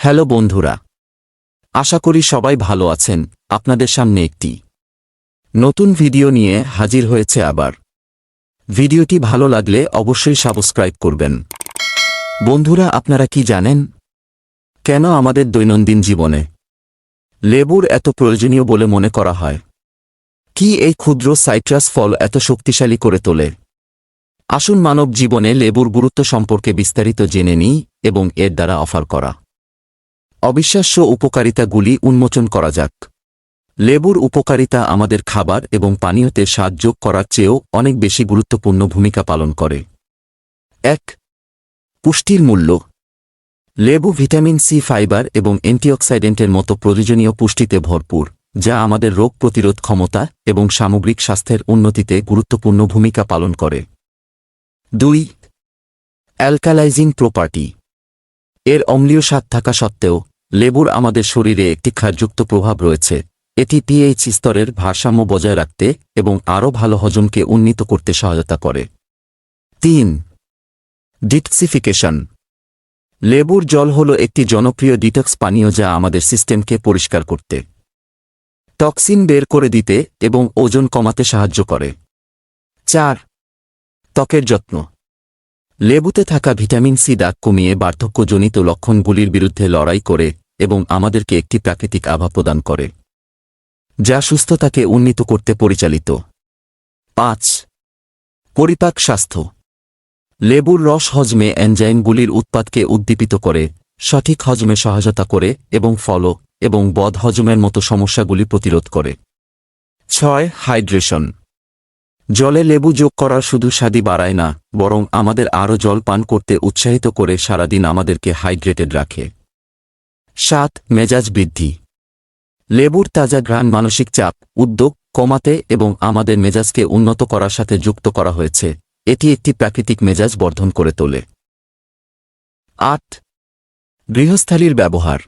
Hello বন্ধুরা। আশা করি সবাই ভালো আছেন, আপনাদের সামনে একটি নতুন ভিডিও নিয়ে হাজির হয়েছে আবার। ভিডিওটি ভালো লাগলে অবশ্যই সাবস্ক্রাইব করবেন। বন্ধুরা, আপনারা কি জানেন? কেন আমাদের দৈনন্দিন জীবনে লেবুর এত প্রয়োজনীয় বলে মনে করা হয়? কি এই ক্ষুদ্র সাইট্রাস ফল এত শক্তিশালী করে তোলে? আসুন মানব জীবনে লেবুর গুরুত্ব সম্পর্কে বিস্তারিত জেনে নিই এবং এর দ্বারা অফার করা। অবিশ্বাস্য উপকারিতাগুলি উন্মোচন করা যাক। লেবুর উপকারিতা আমাদের খাবার এবং পানীয়তে যোগ করার চেয়েও অনেক বেশি গুরুত্বপূর্ণ ভূমিকা পালন করে। এক, পুষ্টির মূল্য। লেবু ভিটামিন সি ফাইবার এবং অ্যান্টিঅক্সাইডেন্টের মতো প্রয়োজনীয় পুষ্টিতে ভরপুর, যা আমাদের রোগ প্রতিরোধ ক্ষমতা এবং সামগ্রিক স্বাস্থ্যের উন্নতিতে গুরুত্বপূর্ণ ভূমিকা পালন করে। দুই, অ্যালকালাইজিং প্রপার্টি। এর অম্লীয় স্বাদ থাকা সত্ত্বেও লেবুর আমাদের শরীরে একটি ক্ষারযুক্ত প্রভাব রয়েছে। এটি পিএইচ স্তরের ভারসাম্য বজায় রাখতে এবং আরও ভালো হজমকে উন্নীত করতে সহায়তা করে। তিন, ডিটক্সিফিকেশন। লেবুর জল হল একটি জনপ্রিয় ডিটক্স পানীয় যা আমাদের সিস্টেমকে পরিষ্কার করতে, টক্সিন বের করে দিতে এবং ওজন কমাতে সাহায্য করে। চার, ত্বকের যত্ন। লেবুতে থাকা ভিটামিন সি দাগ কমিয়ে বার্ধক্যজনিত লক্ষণগুলির বিরুদ্ধে লড়াই করে এবং আমাদেরকে একটি প্রাকৃতিক আভা প্রদান করে, যা সুস্থতাকে উন্নীত করতে পরিচালিত। পাঁচ, পরিপাক স্বাস্থ্য। লেবুর রস হজমে এনজাইমগুলির উৎপাদকে উদ্দীপিত করে, সঠিক হজমে সহায়তা করে এবং ফল এবং বদ হজমের মতো সমস্যাগুলি প্রতিরোধ করে। ছয়, হাইড্রেশন। জলে লেবু যোগ করা শুধু স্বাদই বাড়ায় না, বরং আমাদের আরও জল পান করতে উৎসাহিত করে সারাদিন আমাদেরকে হাইড্রেটেড রাখে। সাত, মেজাজ বৃদ্ধি। লেবুর তাজা ঘ্রাণ মানসিক চাপ উদ্যোগ কমাতে এবং আমাদের মেজাজকে উন্নত করার সাথে যুক্ত করা হয়েছে, এটি একটি প্রাকৃতিক মেজাজ বর্ধন করে তোলে। আট, গৃহস্থালীর ব্যবহার।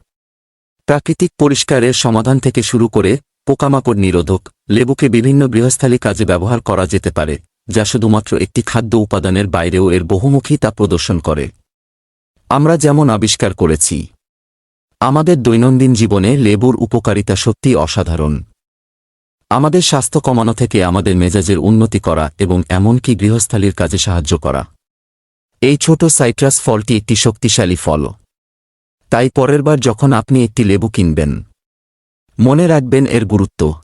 প্রাকৃতিক পরিষ্কারের সমাধান থেকে শুরু করে পোকামাকড় নিরোধক, লেবুকে বিভিন্ন গৃহস্থালী কাজে ব্যবহার করা যেতে পারে, যা শুধুমাত্র একটি খাদ্য উপাদানের বাইরেও এর বহুমুখী তা প্রদর্শন করে। আমরা যেমন আবিষ্কার করেছি, আমাদের দৈনন্দিন জীবনে লেবুর উপকারিতা সত্যিই অসাধারণ। আমাদের স্বাস্থ্য কমানো থেকে আমাদের মেজাজের উন্নতি করা এবং এমনকি গৃহস্থালীর কাজে সাহায্য করা। এই ছোট সাইট্রাস ফলটি একটি শক্তিশালী ফল। তাই পরেরবার যখন আপনি একটি লেবু কিনবেন মনে রাখবেন এর গুরুত্ব।